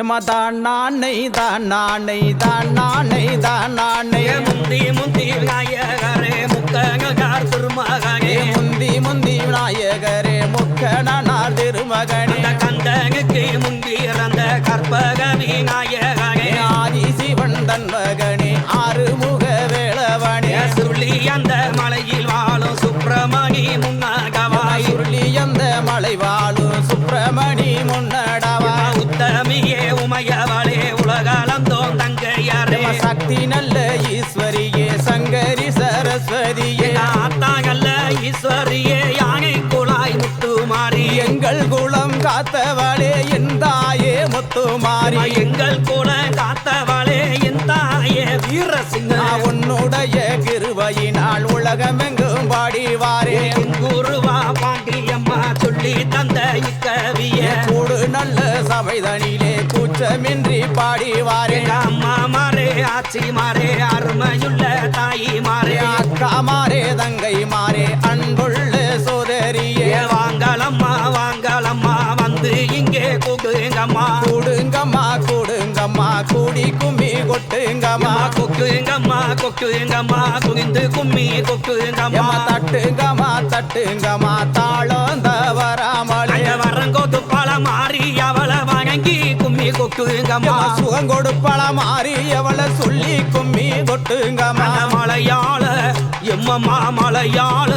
எம்மா தான் நானை தான் நானை தான் நானை தான் நானை. முந்தி முந்தி விநாயகரே முக்கங்கார் திருமகனே. முந்தி முந்தி விநாயகரே முக்கணனார் திருமகனே. கந்தனுக்கு முந்தி இறந்த கற்பக விநாயகனே காத்தவளே என் தாயே முத்துமாரி எங்கள் கூட காத்தவளே என் தாயே வீரசிங்க உன்னுடைய கிருபையினால் உலகமெங்கும் பாடி வாரேன் குருவா பாண்டியம்மா சொல்லி தந்த இக்கவிய. கூடு நல்ல சபைதனிலே கூச்சமின்றி பாடி வாரேன் அம்மா மாறே ஆச்சி மாறே அருமையுள்ள தாயி மாறே. அக்கா மாறே தங்கை கும்மி கொட்டுங்கம்மா கொக்குங்கம்மா கொக்குங்கம்மா குனிந்து கும்மி கொக்குங்கம்மா எம்மா தட்டுங்கம்மா தட்டுங்கம்மா தாளம் தவறாமலே. வரங்கோத்து பழ மாறி அவளை வணங்கி கும்மி கொக்குங்கம்மா எம்மா சுகம் மாறி எவள சொல்லி கும்மி கொட்டுங்கம்மா அந்த மலையாள எம்மம்மா மலையாள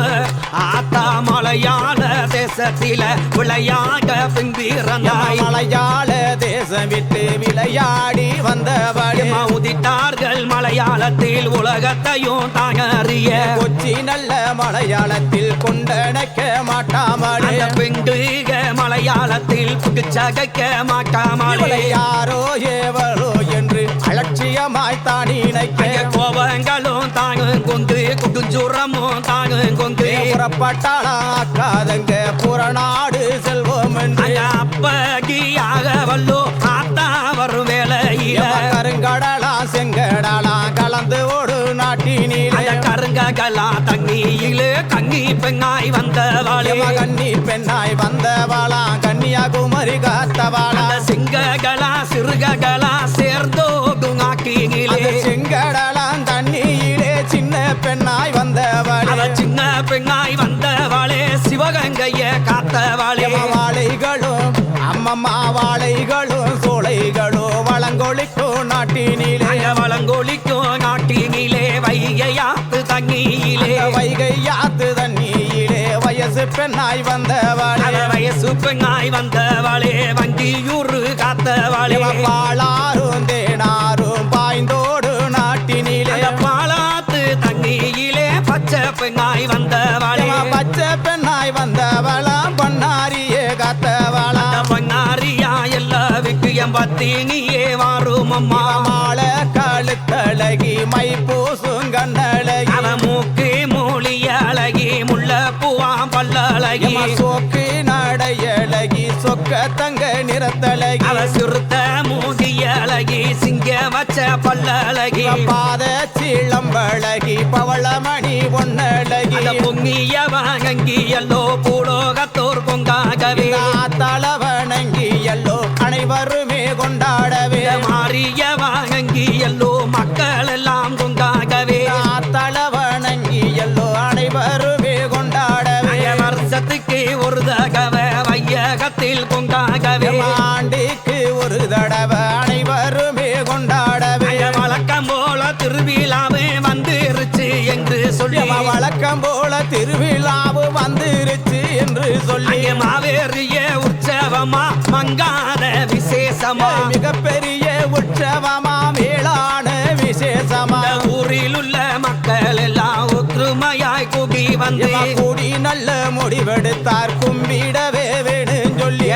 ஆத்தா மலையாள தேசத்தில விளையாட பின்பிறந்தாய். மலையாள தேசம் விட்டு விளையாடி வந்தவளே எம்மா உதித்தார்கள் மலையாளத்தில் உலகத்தையும் தாங்கறிய. கொச்சி நல்ல மலையாளத்தில் கொண்டடைக்க மாட்டாமலே. பெண்டுக மலையாளத்தில் புகுச்சகைக்க மாட்டாமலே யாரோ ஏவளோ என்று அலட்சியமாய் தான் நினைக்க அங்க கோபங்களும் தாங்கும் கொண்டு குடுஞ்சுரமும் தாங்கும் கொண்டு புறப்பட்டாளா அக்காதங்க புறநாடு செல்வோம் என்று. அப்பகியாக வல்லோ ஆத்தா வரும் வேலையில கருங்கடலா செங்கடலா கலந்து ஓடு நாட்டினிலே. அந்த கருங்ககலா தண்ணியிலே. கங்கி பெண்ணாய் வந்தவாளே கன்னி பெண்ணாய் வந்தவாளா கன்னியாகுமரி காத்தவாளா. சிங்ககளா சிறுககளா சேர்ந்தோடும் ஆக்கினிலே அந்த செங்கடலா தண்ணியிலே சின்ன பெண்ணாய் வந்தவளே. சின்ன பெண்ணாய் வந்தவாளே சிவகங்கைய காத்தவாளே. வாழைகளும் அம்மம்மா வாழைகளும் சோலைகளும் வளங்கொழிக்கும் நாட்டினிலே. வளங்கொழிக்கும் நாட்டினிலே வைகையாத்து அந்த வைகை வயசு பெண்ணாய் வந்தவளே. வயசு பெண்ணாய் வந்தவாளே வண்டியூரு காத்தவாளே. பாலாரும் தேனாரும் பாய்ந்தோடு நாட்டினிலே. பாலாத்து தண்ணியிலே பச்சை பெண்ணாய் வந்தவாளே. பச்சை பெண்ணாய் வந்தவளாம் பொன்னாரியே காத்தவளாம் பொன்னாரியா எல்லாவுக்கு என் பத்தினியே வாரும் அம்மா மாலை கழுத்தழகி மை தங்க நிறத்தழகி. அவ சுருத்த மூதி அழகி சிங்க வச்ச பல்லழகி பாத சீளம்பழகி பவளமணி பொன்னழகி பொங்கிய வாங்கி எல்லோ பூலோகத்தோர் பொங்காகவே. தளவணங்கி எல்லோ அனைவருமே கொண்டாடவே. மாறிய மாவேறிய உற்சவமா மங்காத விசேஷமா. மிகப்பெரிய உற்சவமா மேலான விசேஷமா. ஊரில் உள்ள மக்கள் எல்லாம் ஒற்றுமையாய் கூடி வந்து கூடி நல்ல முடிவெடுத்தார். கும்பிடவே வேணும் சொல்லி.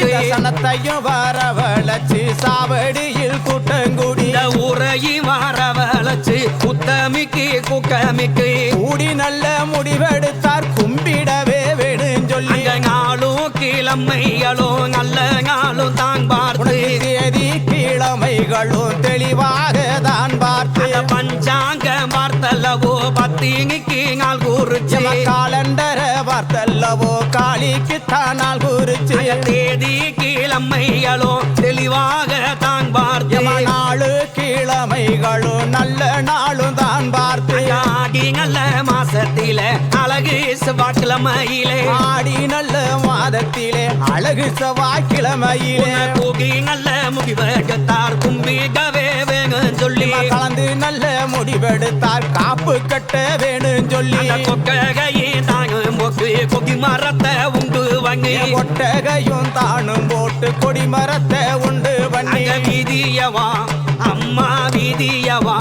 இந்த சனத்தையும் வரவழைச்சு சாவடியில் கூட்டங்குடி. ஊரையும் வரவழைச்சு உத்தமிக்கு கூக்கமிக்கு கூடி நல்ல முடிவெடுத்தார் கும்பிடவே வேணும் சொல்லி. அங்க நாளும் கிழமைகளும் நல்ல நாளும் தான் பார்த்து. தேதி கிழமைகளும் தெளிவாக தான் பார்த்து. பஞ்சாங்க பார்த்தல்லவோ பத்தினிக்கு நாள் கூறுச்சு. எம காலண்டர பார்த்தல்லவோ காளி தாலிக்குத்தான் நாள் குறிச்சு தேதி கிழமைகளும் தெளிவாக தான் பார்த்து நாளு கிழமைகளும் நல்ல நாளும் தான் பார்த்து ஆடி நல்ல மாசத்தில அழகு செவ்வாய்க்கிழமையிலே ஆடி நல்ல மாதத்திலே அழகு செவ்வாய்க்கிழமையிலே போகி நல்ல முடிவெடுத்தார் கும்பிடவே வேணும் சொல்லி. கலந்து நல்ல முடிவெடுத்தார் காப்பு கட்ட வேணும் சொல்லி. கொக்கி மரத்தை உண்டு வாங்கி ஒட்டகையும் தானும் போட்டு கொடி மரத்தை உண்டு அங்க வீதியவா? அம்மா வீதியவா?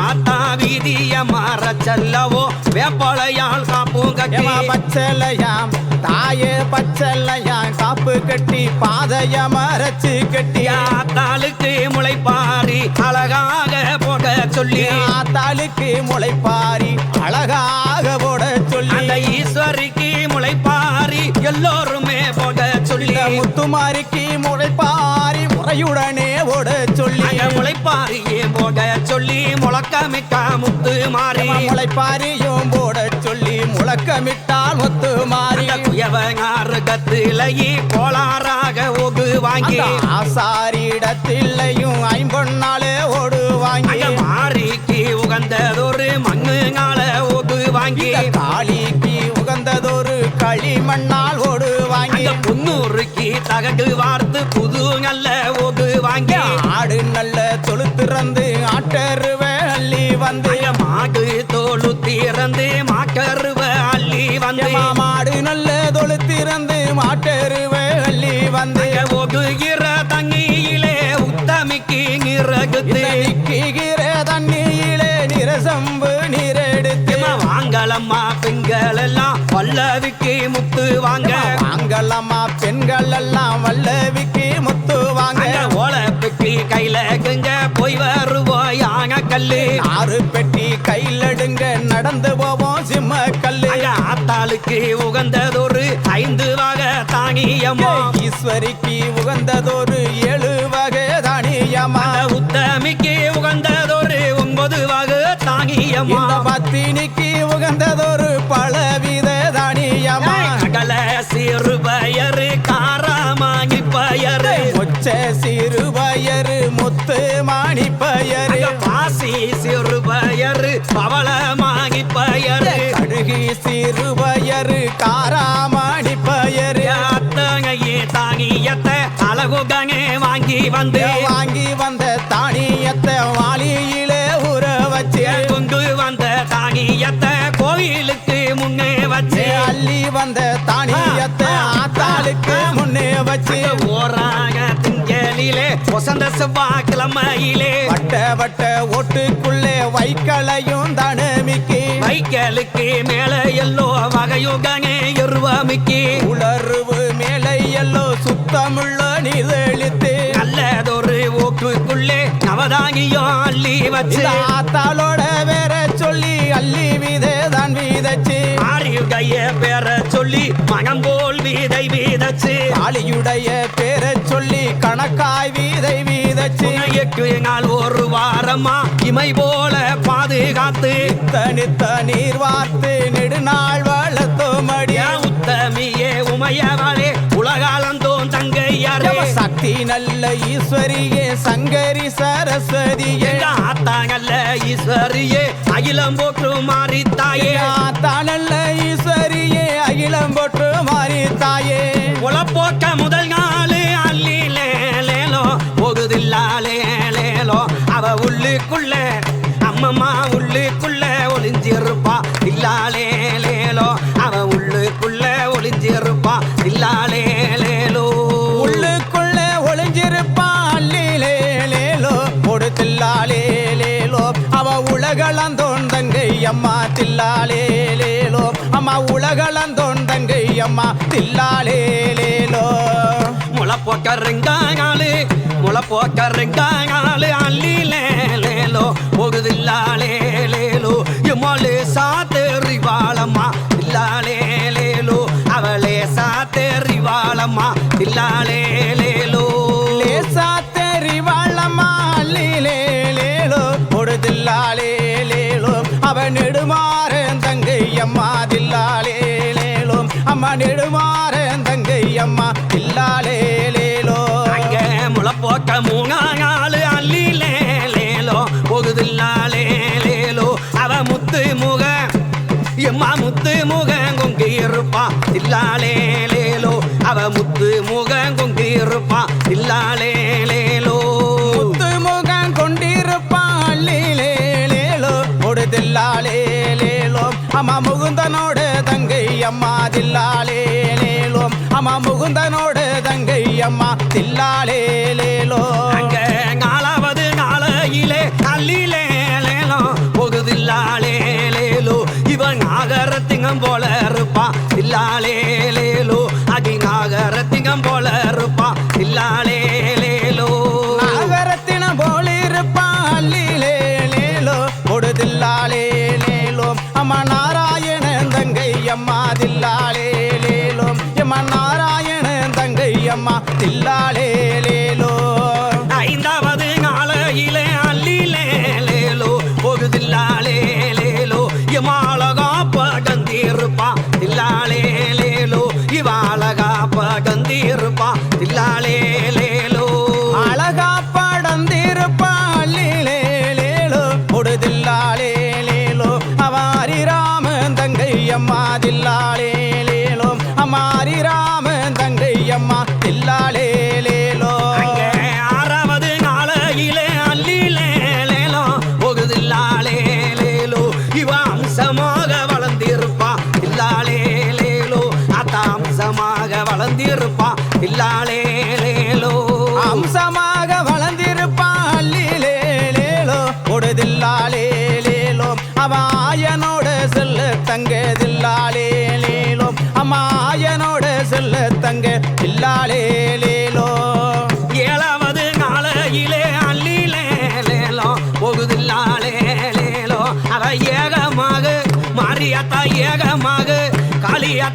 ஆத்தா வீதிய மர செல்லவோ? வேப்பளையால் காப்பும் கட்டி. எம பச்சலையாம்? தாயே பச்சலையாம்? காப்பு கட்டி பாதைய மறைச்சு கட்டி. ஆத்தாளுக்கு முளைப்பாரி அழகாக போக சொல்லி. ஆத்தாளுக்கு முளைப்பாரி அழகாக போட சொல்லி. முளைப்பாரி எல்லோருமே போக சொல்லி. முத்துமாரிக்கு முளைப்பாரி முறையுடனே ஓட சொல்லி. முளைப்பாரியே போக சொல்லி முழக்கமிக்க முத்து மாறி முளைப்பாரியும் போட சொல்லி முழக்கமிட்டால் முத்து மாறி குயவங்காறு கத்திலையே கோளாறாக ஒகு வாங்கி. ஆசாரிடத்தில்லையும் ஐம்பொன்னாலே ஓடு வாங்கி. மாறிக்கு உகந்ததொரு மண்ணுங்கால ஒகு வாங்கி. காளிக்கு உகந்ததொரு களிமண்ணால் ஓடு வாங்கி. புன்னூறுக்கு தகடு வார்த்து புது நல்ல ஒகு வாங்கி. ஆடு நல்ல தொழுத்திறந்து ஆட்டருவ அள்ளி வந்து. மாடு தோளு திறந்து மாக்கருவ அள்ளி வந்து. மாடு நல்ல தொழுத்திறந்து மாட்டருவ அள்ளி வந்து. ஒகுகிற தண்ணியிலே உத்தமிக்கு நிறகுத்து. நிக்கிற தண்ணியிலே நிரசம்பு நீரெடுத்து. வாங்கலம்மா பெண்கள் முத்து வாங்க. வாங்கலம்மா பெண்கள் எல்லாம் வல்லவிக்கு முத்து வாங்க. ஓலப்பெட்டி கையில கெங்க போய் வருவோம் யாங்க கல்லு. ஆறு பெட்டி கையில் எடுங்க நடந்து போவோம் சிம்ம கல்லு. ஆத்தாளுக்கு உகந்ததொரு ஐந்து வகை தானியமோ. ஈஸ்வரிக்கு உகந்ததொரு ஏழு பயரு பவளமாங்கி பயரு கடுகி சிறு பயரு காராமணி பயரு அத்தகையே தாங்கியத்தை அழகுகனே வாங்கி வந்து வாங்கி வந்த தானியத்தை வாளியிலே ஊற வச்சு கொண்டு வந்த தானியத்தை கோயிலுக்கு முன்னே வச்சு. அள்ளி வந்த தானியத்தை ஆத்தாளுக்கு முன்னே வச்சு. ஓராக திங்களிலே வசந்த செவ்வாய்க்கிழமையிலே. வட்ட வட்ட ஓட்டுக்குள்ளே வைக்கலையும் தனமிக்கு. வைக்கலுக்கு மேல எல்லோ வகையுகனே எருவமிக்கு. உளர்வு மேலை எல்லோ சுத்தமுள்ள நிதழித்து நல்லதொரு ஓட்டுக்குள்ளே நவதானியம் அள்ளி வச்சு ஆத்தாளோட வேற சொல்லி அள்ளி விதை தான் விதைச்சு. ஆரியுடைய பேர சொல்லி மனம் போல் வீதை வீதச்சு. காளியுடைய பேரை சொல்லி கணக்காய் வீதை வீதச்சு. எட்டு நாள் ஒரு வாரமா இமை போல பாதுகாத்து தனித்த நீர் வார்த்து நெடுநாள் வளர்த்தோமடியா ஏன் உத்தமியே உமையவளே உலகாலந்தோன் தங்கையாரே. சக்தி நல்ல ஈஸ்வரியே சங்கரி சரஸ்வதியே. எங்க ஆத்தாங்கல்ல ஈஸ்வரியே அகிலம் போற்று மாறி தாயே தானல்ல ஈஸ்வரியே அகிலம் போற்று மாறி தாயே உளப்போக்க முதல் நாளு அள்ளி லேலோ போகுதில்லாலே லேலோ அவ உள்ளுக்குள்ள அம்மம்மா உலகளந்தோண்டங்கை அம்மா தில்லாலேலேலோ. முளப்போக்கருங்காங்காலு முளப்போக்கருங்காங்காலு முளப்போக்க ரெங்காங்காலு எம்மாலே சா அம்மா நெடுமாறன் தங்கை அம்மா தில்லாலே லேலோ. அங்க முளப்போக்க மூணாங்காலு அள்ளி லேலேலோ போகுதில்லாலே லேலோ. அவ முத்து முக எம்மா முத்து முக கொங்கி இருப்பா. இல்லாலே லேலோ. அவ முத்து முக முகுந்தனோடு தங்கை அம்மா தில்லாலே அம்மா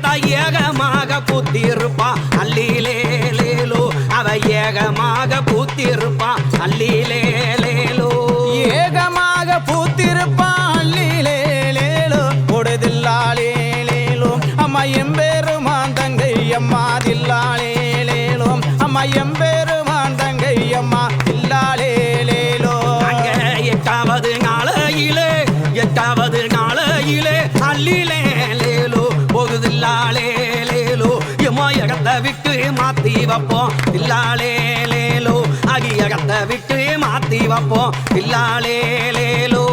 காளியாத்தா ஏகமாக பூத்திருப்பா. அல்லிலேலேலோ அவ ஏகமாக பூத்திருப்பா. அல்லிலேலேலோ ஏகமாக பூத்திருப்பான் மாத்தி வைப்போம். இல்லாலே லேலோ. அகி இடத்தை விட்டு மாத்தி வைப்போம். இல்லாலே லேலோ.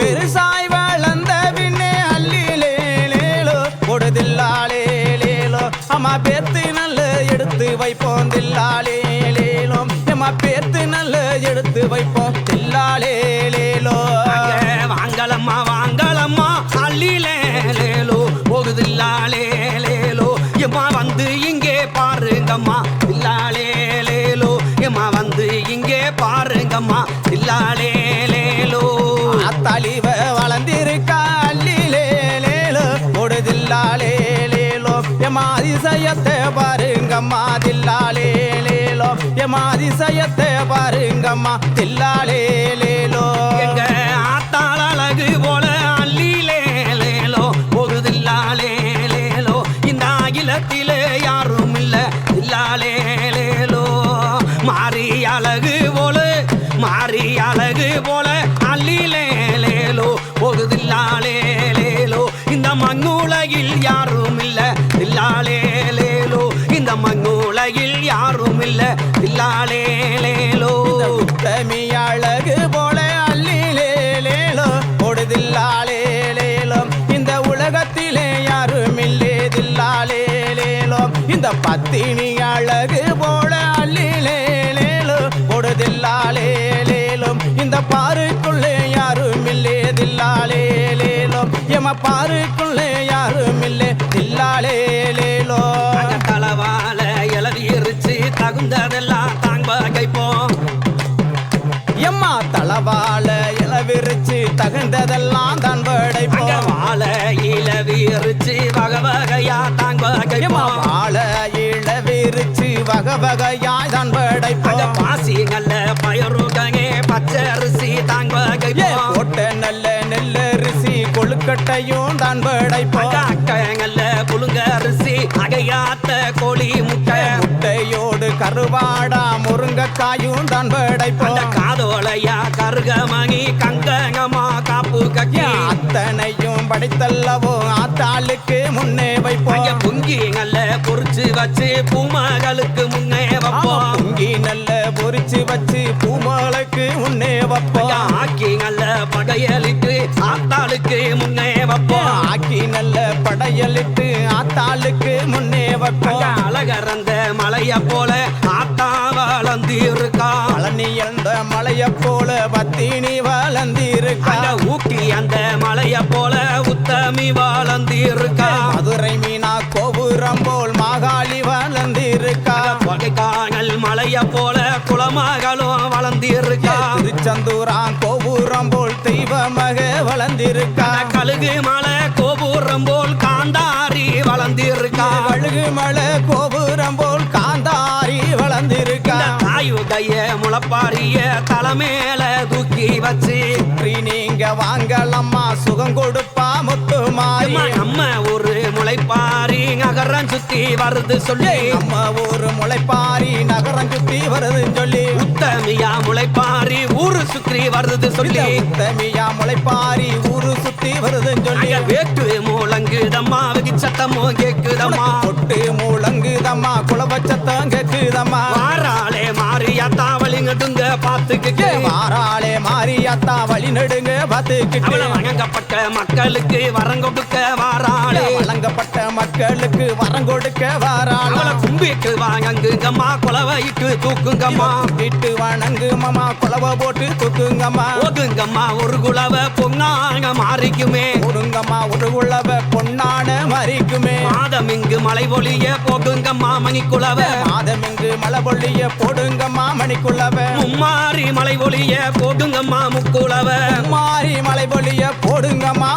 பெருசாய் வளர்ந்த பின்னே அள்ளிலே லேலோ. கொடுதில்லாலே லேலோ. அம்மா பேத்து நல்ல எடுத்து வைப்போம். தில்லாலே லேலோ. அம்மா பேத்து நல்ல எடுத்து வைப்போம். தில்லாலே லேலோ. வாங்கலம்மா வாங்கலம்மா. அள்ளிலே லேலோ. போகுதில்லாலே எம்மா வந்து இங்கே பாருங்கம்மா. இல்லாலே லேலோ. எம்மா வந்து இங்கே பாருங்கம்மா. இல்லாலே லேலோ. அத்தளிவ வளர்ந்திருக்கா அள்ளிலே லேலோ. கொடுதில்லாலே லேலோ. எம்மா அதிசயத்தை பாருங்கம்மா தில்லாலே லேலோ. எம்மா அதிசயத்தை பாருங்கம்மா தில்லாலே லேலோ. எங்க ஆத்தாள் அழகு போல போல அல்லிலேலேலோ போகுதில்லாலேலேலோ இந்த மண்ணுலகில் யாரும் இல்ல இல்லாலேலேலோ இந்த மண்ணுலகில் யாரும் இல்ல இல்லாலே லேலோ உத்தமி அழகு போல அல்லிலேலேலோ போடுதில்லாலேலேலோ இந்த உலகத்திலே யாரும் இல்லேதில்லாலேலேலோ இந்த பத்தினி அழகு போல அல்லிலேலேலோ போடுதில்லாலே பாருக்குள்ளே யாரும் இல்லே தில்லாலே லேலோ அங்க தலவால எழுதிருச்சு தகுந்ததெல்லாம் தாங்க கைப்போம் எம்மா தளவால இளவிரிச்சு தகுந்ததெல்லாம் தான் படைப்போம். வாழ இளவிருச்சு வகை வகையா தாங்க கைப்போம் வாழ இளவிரிச்சு வகை வகையாய் தான் படைப்போம். பாசி நல்ல பயிருகங்கே பச்சை அரிசி தாங்க கைப்போம் போட்ட நல்ல கொழுக்கட்டையும் தான் படைப்போம் அக்கங்கல்ல புழுங்க அரிசி அகையாத்த கோழி முட்டை. முட்டையோடு கருவாடா முருங்கக்காயும் தான் படைப்போம் காதோலையா கருகமணி கங்கங்கமா காப்பு கக்கி அத்தனையும் படைத்தல்லவோ ஆத்தாளுக்கு முன்னே வைப்போம். பொங்கி நல்ல பொறிச்சு வச்சு பூமகளுக்கு முன்னே வைப்போம். பொங்கி நல்ல பொறிச்சு வச்சு பூமகளுக்கு முன்னே வைப்போம். ஆக்கி படையலிட்டு ஆத்தாளுக்கு முன்னே வைப்போம். ஆக்கி நல்ல படையலிட்டு ஆத்தாளுக்கு முன்னே வைப்போம். அழகறந்த மலைய போல ஆத்தா வளர்ந்து இருக்கா பழனி அந்த மலைய போல பத்தினி வளர்ந்திருக்கா. அங்க ஊட்டி அந்த மலைய போல உத்தமி வளர்ந்து இருக்கா மதுரை மீனா கோபுரம் போல் மாகாளி வளர்ந்திருக்கா. வகைக்கானல் மலைய போல குளமகளும் வளர்ந்து இருக்கா திருச்செந்தூரான் கோபுரம் போல் மக வளர்ந்திருக்கா. கழுகு மலை கோபுரம் போல் காந்தாரி வளர்ந்து இருக்கா கழுகு மலை கோபுரம் போல் காந்தாரி வளர்ந்திருக்கா. தாயு கைய முளப்பாரிய தலைமேல தூக்கி வச்சு. நீங்க வாங்கலம்மா சுகம் கொடுப்பா முத்து நகரம் சுத்தி வருது சொல்லி. நம்ம ஊரு முளைப்பாரி நகரம் சுத்தி வருதுன்னு சொல்லி. உத்தமியா முளைப்பாரி ஊரு சுத்தி வருது சொல்லி. உத்தமியா முளைப்பாரி ஊரு சுத்தி வருதுன்னு சொல்லி. வேட்டு மூலங்குதம்மா வெகு சத்தமோ கேக்குதம்மா. பொட்டு மூலங்குதம்மா குலபச்சத்தம் கேக்குதம்மா. வாராளே மாறியாத்தா வழிங்கடுங்க பாத்துக்கிட்டு. மாறாளே மாறியாத்தா வழி நடுங்க அவள பார்த்துக்கிட்டு வழங்கப்பட்ட மக்களுக்கு வரம் கொடுக்க வாராளே வழங்கப்பட்ட மக்களுக்கு வரம் கொடுக்க வாராளா கும்பிட்டு வாங்குங்கம்மா குலவையிட்டு தூக்குங்கம்மா. வீட்டு வணங்கு மாமா குலவ போட்டு தூக்குங்கம்மா. ஓதுங்கம்மா ஒரு குலவ பொன்னாங்க மாறிக்குமே. ஒடுங்கம்மா ஒரு உள்ளவ பொன்னான மறிக்குமே. மாதம் இங்கு மலை ஒளிய போகுங்கம்மா மணி குலவ மாதம் இங்கு மலை பொழிய போடுங்கம்மா மணிக்குள்ளவ மும்மாரி மலை ஒளிய போகுங்கம்மா முக்குலவ. மாறி மலை பொழிய போடுங்கம்மா